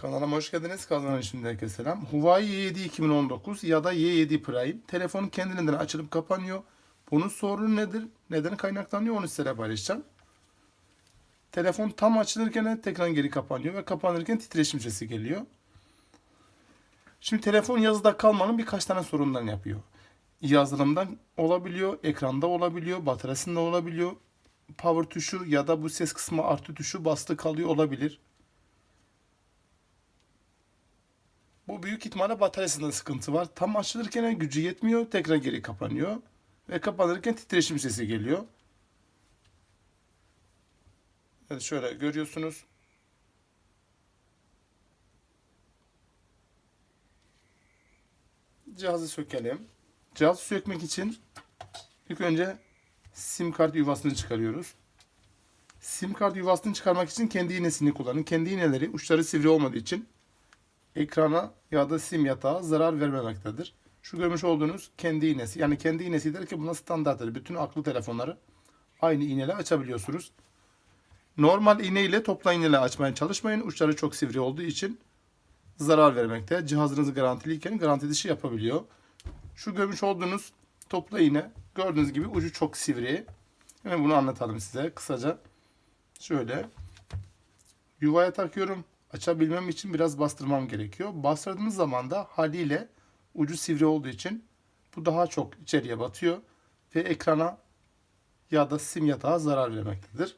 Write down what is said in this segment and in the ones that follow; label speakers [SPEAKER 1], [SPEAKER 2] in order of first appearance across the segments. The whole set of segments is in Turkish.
[SPEAKER 1] Kanalıma hoş geldiniz. Kanalıma şimdi herkese selam. Huawei Y7 2019 ya da Y7 Prime. Telefonun kendiliğinden açılıp kapanıyor. Bunun sorunu nedir? Neden kaynaklanıyor? Onu size paylaşacağım. Telefon tam açılırken tekrar geri kapanıyor ve kapanırken titreşim sesi geliyor. Şimdi telefon yazıda kalmanın birkaç tane sorunlarını yapıyor. Yazılımdan olabiliyor, ekranda olabiliyor, bataryasında olabiliyor. Power tuşu ya da bu ses kısmı artı tuşu bastı kalıyor olabilir. Bu büyük ihtimalle bataryasında sıkıntı var. Tam açılırken gücü yetmiyor. Tekrar geri kapanıyor. Ve kapanırken titreşim sesi geliyor. Evet şöyle görüyorsunuz. Cihazı sökelim. Cihazı sökmek için ilk önce sim kart yuvasını çıkarıyoruz. Sim kart yuvasını çıkarmak için kendi iğnesini kullanın. Kendi iğneleri uçları sivri olmadığı için ekrana ya da sim yatağa zarar vermemektedir. Şu görmüş olduğunuz kendi iğnesi. Yani kendi iğnesi derken buna standarttır. Bütün akıllı telefonları aynı iğneyle açabiliyorsunuz. Normal iğne ile topla iğneyle açmaya çalışmayın. Uçları çok sivri olduğu için zarar vermekte. Cihazınızı garantiliyken garanti dışı yapabiliyor. Şu görmüş olduğunuz topla iğne gördüğünüz gibi ucu çok sivri. Hemen bunu anlatalım size kısaca. Şöyle yuvaya takıyorum. Açabilmem için biraz bastırmam gerekiyor. Bastırdığınız zaman da haliyle ucu sivri olduğu için bu daha çok içeriye batıyor ve ekrana ya da sim yatağa zarar vermektedir.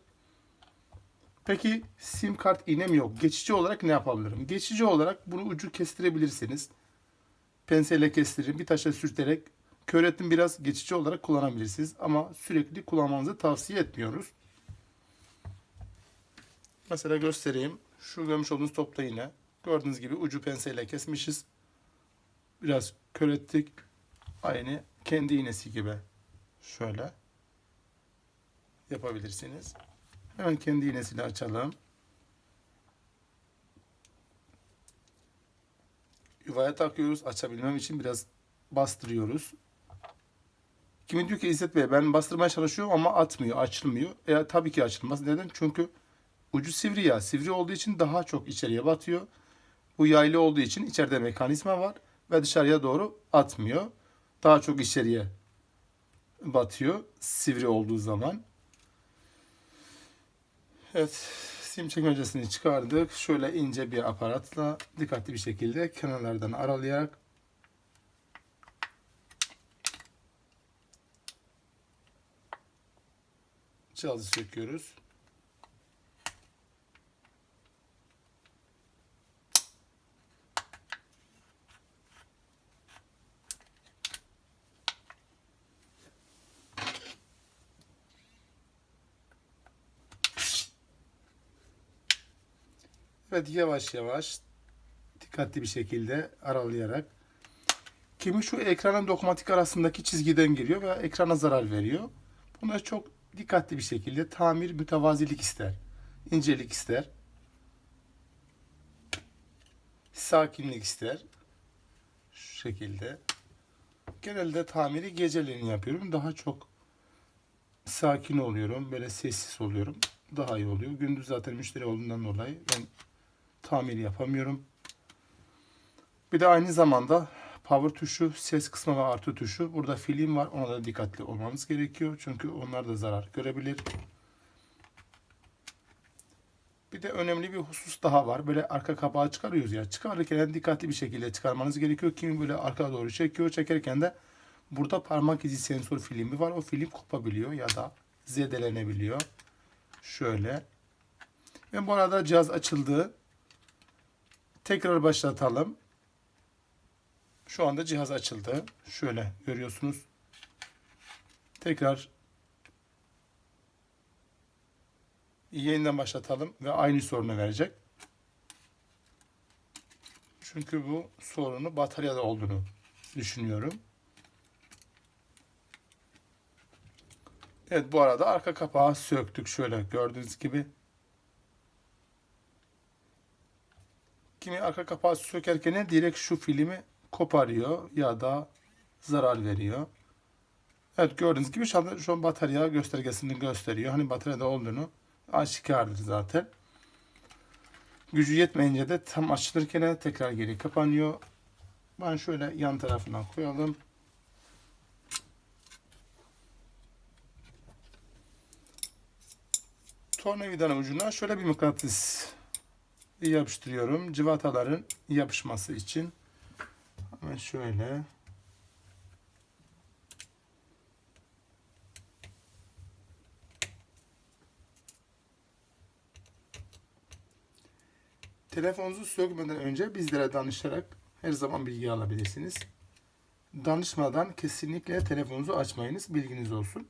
[SPEAKER 1] Peki sim kart iğnem yok. Geçici olarak ne yapabilirim? Geçici olarak bunu ucu kestirebilirsiniz. Penselle kestirin, bir taşa sürterek kör ettim biraz geçici olarak kullanabilirsiniz. Ama sürekli kullanmanızı tavsiye etmiyoruz. Mesela göstereyim. Şu görmüş olduğunuz topta yine. Gördüğünüz gibi ucu penseyle kesmişiz. Biraz kör ettik. Aynı kendi iğnesi gibi. Şöyle. Yapabilirsiniz. Hemen kendi iğnesiyle açalım. Yuvaya takıyoruz. Açabilmem için biraz bastırıyoruz. Kimi diyor ki İzzet Bey ben bastırmaya çalışıyorum ama atmıyor, açılmıyor. E, tabii ki açılmaz. Neden? Çünkü ucu sivri ya. Sivri olduğu için daha çok içeriye batıyor. Bu yaylı olduğu için içeride mekanizma var ve dışarıya doğru atmıyor. Daha çok içeriye batıyor sivri olduğu zaman. Evet, sim çekmecesini çıkardık. Şöyle ince bir aparatla dikkatli bir şekilde kenarlardan aralayarak cihazı söküyoruz. Evet yavaş yavaş dikkatli bir şekilde aralayarak kimi şu ekranın dokunmatik arasındaki çizgiden giriyor ve ekrana zarar veriyor. Buna çok dikkatli bir şekilde tamir mütevazilik ister. incelik ister. Sakinlik ister. Şu şekilde. Genelde tamiri geceleyin yapıyorum. Daha çok sakin oluyorum. Böyle sessiz oluyorum. Daha iyi oluyor. Gündüz zaten müşteri olduğundan dolayı ben tamir yapamıyorum. Bir de aynı zamanda power tuşu, ses kısmı ve artı tuşu. Burada film var. Ona da dikkatli olmanız gerekiyor. Çünkü onlar da zarar görebilir. Bir de önemli bir husus daha var. Böyle arka kapağı çıkarıyoruz ya. Çıkarırken dikkatli bir şekilde çıkarmanız gerekiyor. Kimi böyle arkaya doğru çekiyor. Çekerken de burada parmak izi sensör filmi var. O film kopabiliyor ya da zedelenebiliyor. Şöyle. Ve bu arada cihaz açıldı. Tekrar başlatalım. Şu anda cihaz açıldı. Şöyle görüyorsunuz. Tekrar yeniden başlatalım ve aynı sorunu verecek. Çünkü bu sorunu bataryada olduğunu düşünüyorum. Evet bu arada arka kapağı söktük şöyle gördüğünüz gibi. Kimi arka kapağı sökerken direkt şu filmi koparıyor ya da zarar veriyor. Evet gördüğünüz gibi şu anda şu an batarya göstergesini gösteriyor. Hani bataryada olduğunu aşikardır zaten. Gücü yetmeyince de tam açılırken tekrar geri kapanıyor. Ben şöyle yan tarafından koyalım. Tornavidanın ucuna şöyle bir mıknatıs yapıştırıyorum. Civataların yapışması için. Hemen şöyle. Telefonunuzu sökmeden önce bizlere danışarak her zaman bilgi alabilirsiniz. Danışmadan kesinlikle telefonunuzu açmayınız. Bilginiz olsun.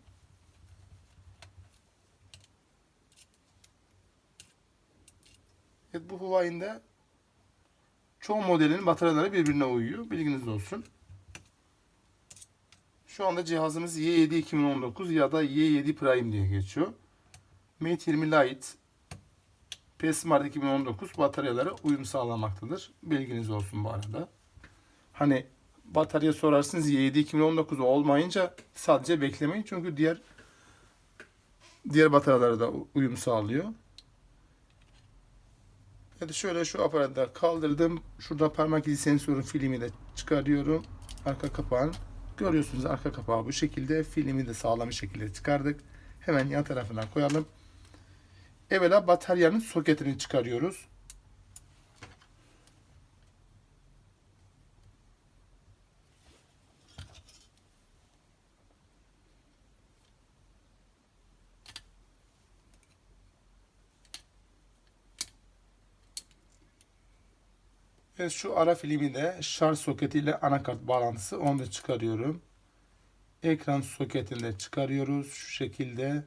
[SPEAKER 1] Huawei'in çoğu modelin bataryaları birbirine uyuyor. Bilginiz olsun. Şu anda cihazımız Y7 2019 ya da Y7 Prime diye geçiyor. Mate 20 Lite PS Smart 2019 bataryalara uyum sağlamaktadır. Bilginiz olsun bu arada. Hani batarya sorarsınız Y7 2019 olmayınca sadece beklemeyin çünkü diğer diğer bataryalara da uyum sağlıyor. Evet şöyle şu aparatı da kaldırdım. Şurada parmak izi sensörün filmi de çıkarıyorum. Arka kapağın. Görüyorsunuz arka kapağı bu şekilde. Filmi de sağlam bir şekilde çıkardık. Hemen yan tarafına koyalım. Evvela bataryanın soketini çıkarıyoruz. Ve şu ara filmi de şarj soketiyle anakart bağlantısı onu da çıkarıyorum. Ekran soketini de çıkarıyoruz şu şekilde.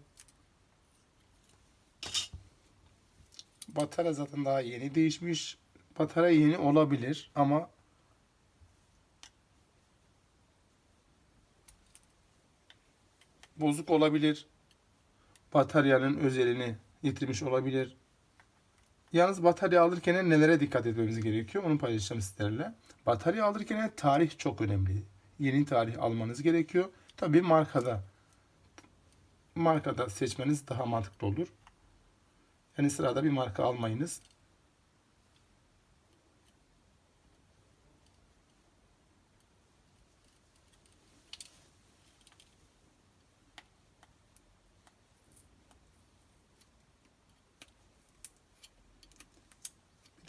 [SPEAKER 1] Batarya zaten daha yeni değişmiş. Batarya yeni olabilir ama bozuk olabilir. Bataryanın özelini yitirmiş olabilir. Yalnız batarya alırken nelere dikkat etmemiz gerekiyor onu paylaşacağım sizlerle. Batarya alırken tarih çok önemli. Yeni tarih almanız gerekiyor. Tabi markada markada seçmeniz daha mantıklı olur. Yani sırada bir marka almayınız.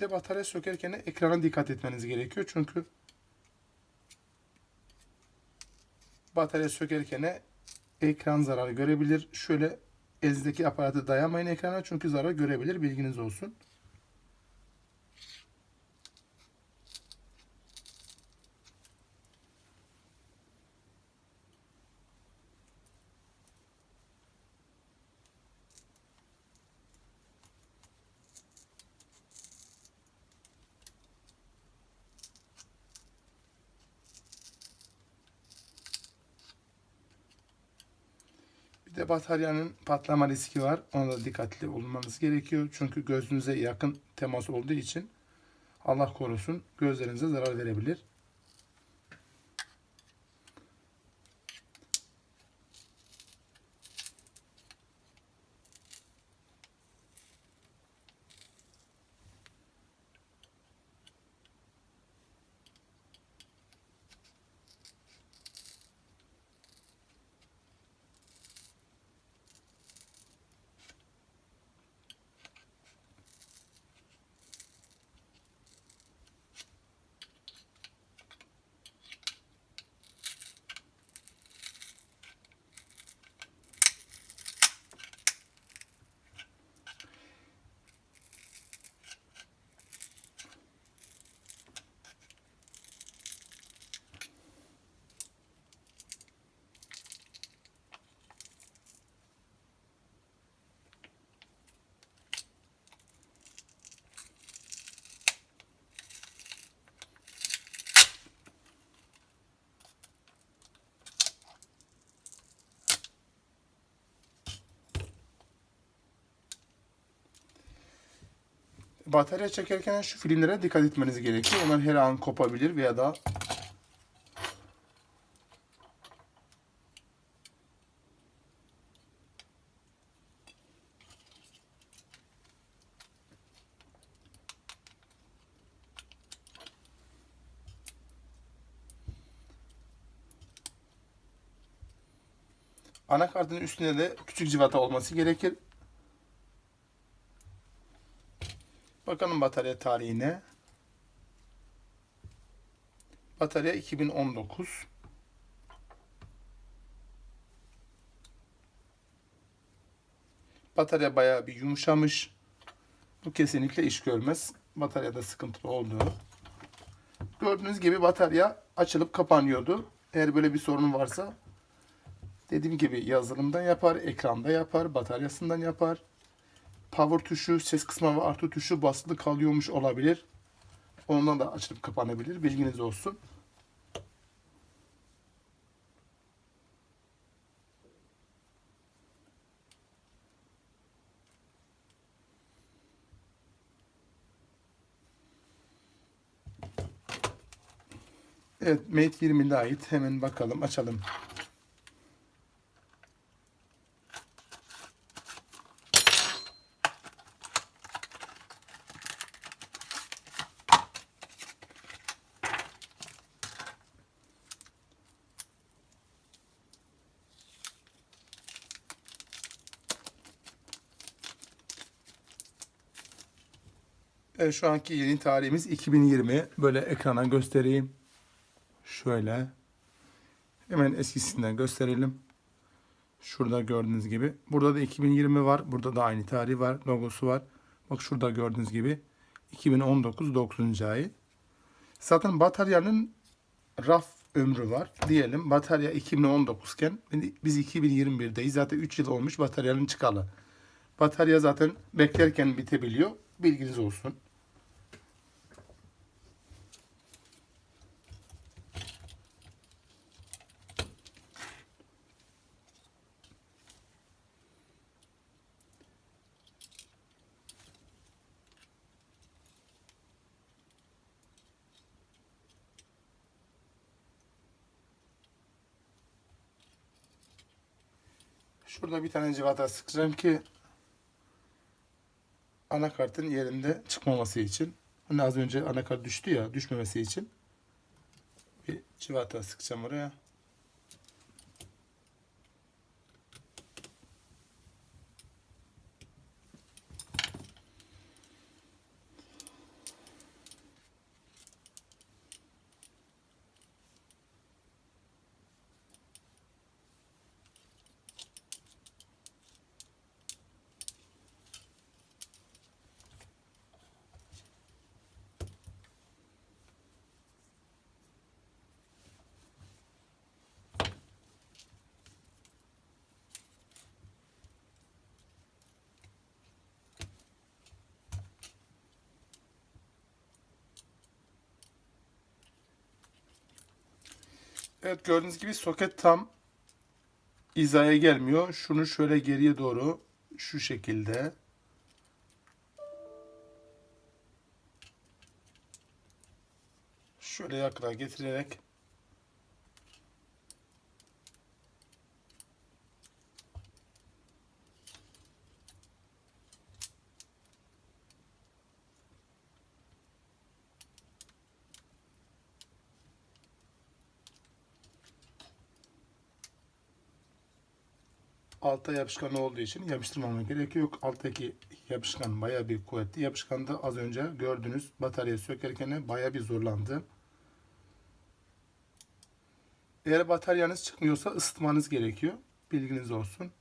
[SPEAKER 1] De batarya sökerken ekrana dikkat etmeniz gerekiyor. Çünkü batarya sökerken ekran zarar görebilir. Şöyle elinizdeki aparatı dayamayın ekrana çünkü zarar görebilir. Bilginiz olsun. De bataryanın patlama riski var. Ona da dikkatli olmanız gerekiyor. Çünkü gözünüze yakın temas olduğu için Allah korusun gözlerinize zarar verebilir. batarya çekerken şu filmlere dikkat etmeniz gerekiyor. Onlar her an kopabilir veya da Anakartın üstünde de küçük civata olması gerekir. Bakalım batarya tarihine. Batarya 2019. Batarya bayağı bir yumuşamış. Bu kesinlikle iş görmez. Bataryada sıkıntılı olduğu. Gördüğünüz gibi batarya açılıp kapanıyordu. Eğer böyle bir sorun varsa dediğim gibi yazılımdan yapar, ekranda yapar, bataryasından yapar. Power tuşu, ses kısmı ve artı tuşu basılı kalıyormuş olabilir. Ondan da açılıp kapanabilir. Bilginiz olsun. Evet, Mate 20'de ait. Hemen bakalım, açalım. Evet, şu anki yeni tarihimiz 2020. Böyle ekrana göstereyim. Şöyle. Hemen eskisinden gösterelim. Şurada gördüğünüz gibi. Burada da 2020 var. Burada da aynı tarih var. Logosu var. Bak şurada gördüğünüz gibi. 2019 9. ay. Zaten bataryanın raf ömrü var. Diyelim batarya 2019 iken biz 2021'deyiz. Zaten 3 yıl olmuş bataryanın çıkalı. Batarya zaten beklerken bitebiliyor. Bilginiz olsun. Şurada bir tane civata sıkacağım ki anakartın yerinde çıkmaması için. Hani az önce anakart düştü ya düşmemesi için bir civata sıkacağım oraya. Evet gördüğünüz gibi soket tam hizaya gelmiyor. Şunu şöyle geriye doğru şu şekilde şöyle yakına getirerek altta yapışkan olduğu için yapıştırmama gerek yok. Alttaki yapışkan baya bir kuvvetli. Yapışkan da az önce gördünüz batarya sökerken baya bir zorlandı. Eğer bataryanız çıkmıyorsa ısıtmanız gerekiyor. Bilginiz olsun.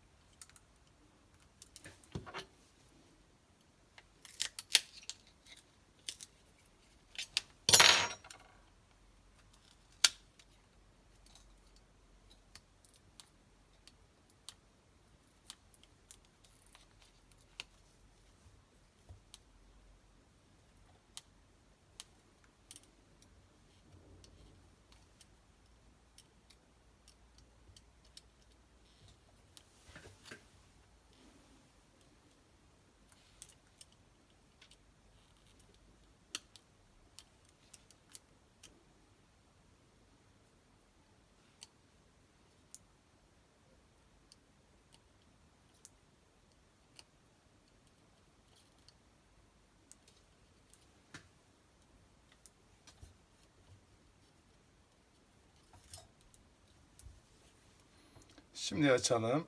[SPEAKER 1] Şimdi açalım.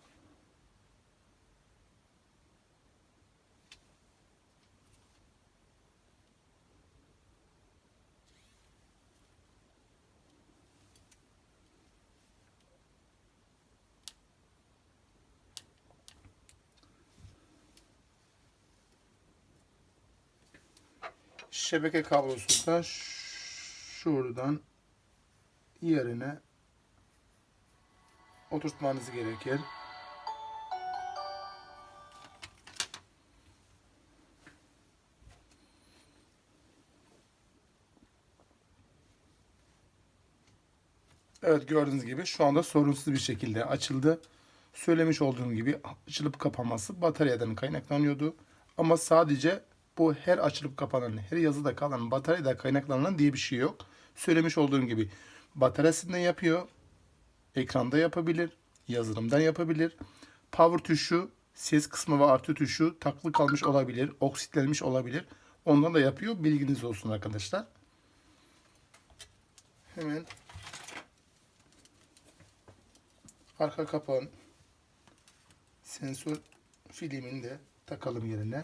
[SPEAKER 1] Şebeke kablosu da şuradan yerine oturtmanız gerekir. Evet gördüğünüz gibi şu anda sorunsuz bir şekilde açıldı. Söylemiş olduğum gibi açılıp kapanması bataryadan kaynaklanıyordu. Ama sadece bu her açılıp kapanan, her yazıda kalan bataryadan kaynaklanan diye bir şey yok. Söylemiş olduğum gibi bataryasından yapıyor. Ekranda yapabilir. Yazılımdan yapabilir. Power tuşu, ses kısmı ve artı tuşu taklı kalmış olabilir. Oksitlenmiş olabilir. Ondan da yapıyor. Bilginiz olsun arkadaşlar. Hemen arka kapağın sensör filmini de takalım yerine.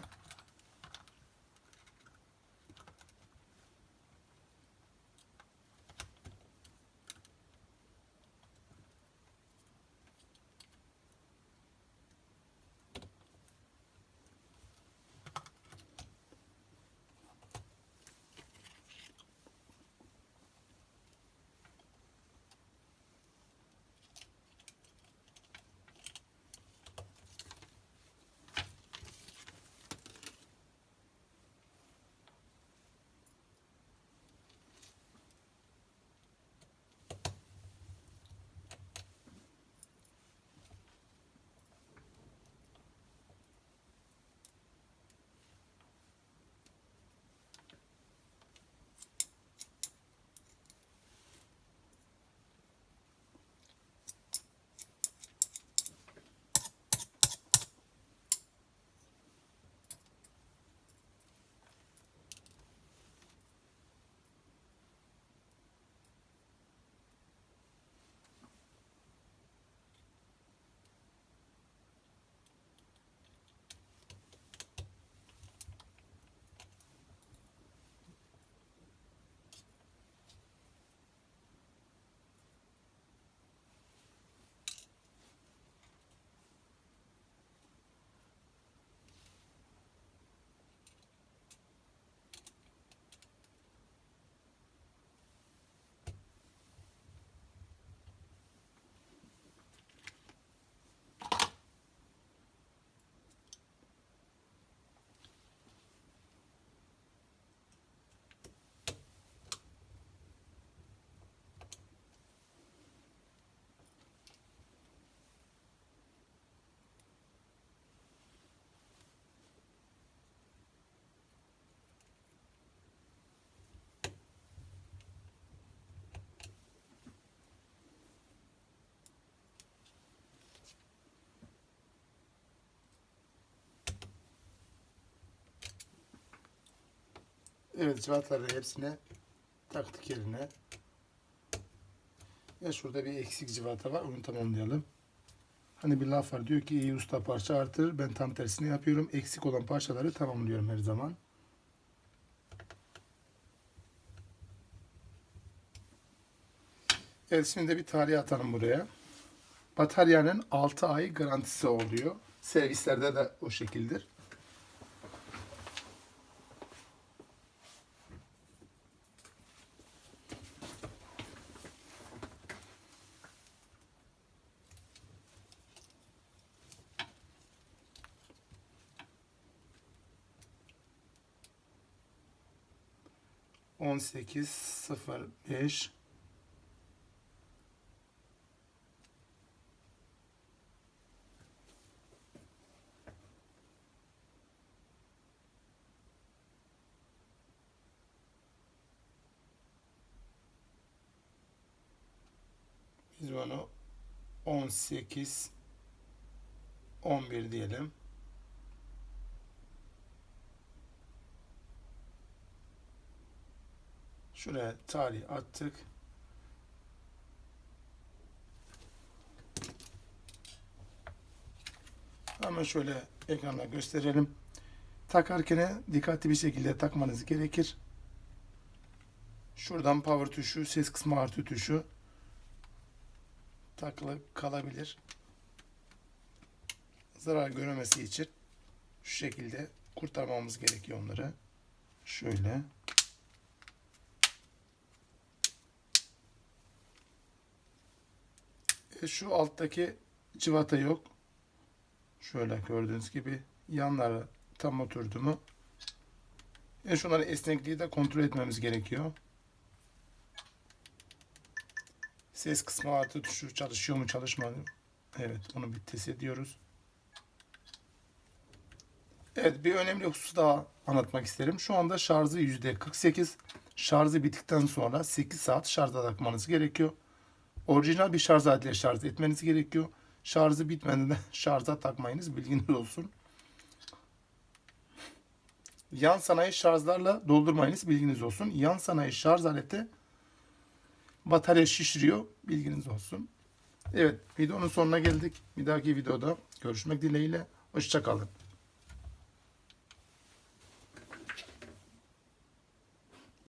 [SPEAKER 1] Evet cıvataları hepsine taktık yerine. Ve şurada bir eksik cıvata var. Onu tamamlayalım. Hani bir laf var diyor ki iyi usta parça artırır. Ben tam tersini yapıyorum. Eksik olan parçaları tamamlıyorum her zaman. Evet şimdi de bir tarih atalım buraya. Bataryanın 6 ay garantisi oluyor. Servislerde de o şekildir. On sekiz sıfır beş Biz onu 18 11 diyelim. Şuraya tarih attık. Hemen şöyle ekranda gösterelim. Takarken dikkatli bir şekilde takmanız gerekir. Şuradan power tuşu, ses kısmı artı tuşu takılı kalabilir. Zarar görmemesi için şu şekilde kurtarmamız gerekiyor onları. Şöyle. E, şu alttaki civata yok. Şöyle gördüğünüz gibi yanları tam oturdu mu? E şunların esnekliği de kontrol etmemiz gerekiyor. Ses kısmı artı tuşu çalışıyor mu çalışmıyor mu? Evet onu bir test ediyoruz. Evet bir önemli husus daha anlatmak isterim. Şu anda şarjı %48. Şarjı bittikten sonra 8 saat şarja takmanız gerekiyor. Orijinal bir şarj aletiyle şarj etmeniz gerekiyor. Şarjı bitmeden de şarja takmayınız bilginiz olsun. Yan sanayi şarjlarla doldurmayınız bilginiz olsun. Yan sanayi şarj aleti batarya şişiriyor bilginiz olsun. Evet videonun sonuna geldik. Bir dahaki videoda görüşmek dileğiyle. Hoşçakalın.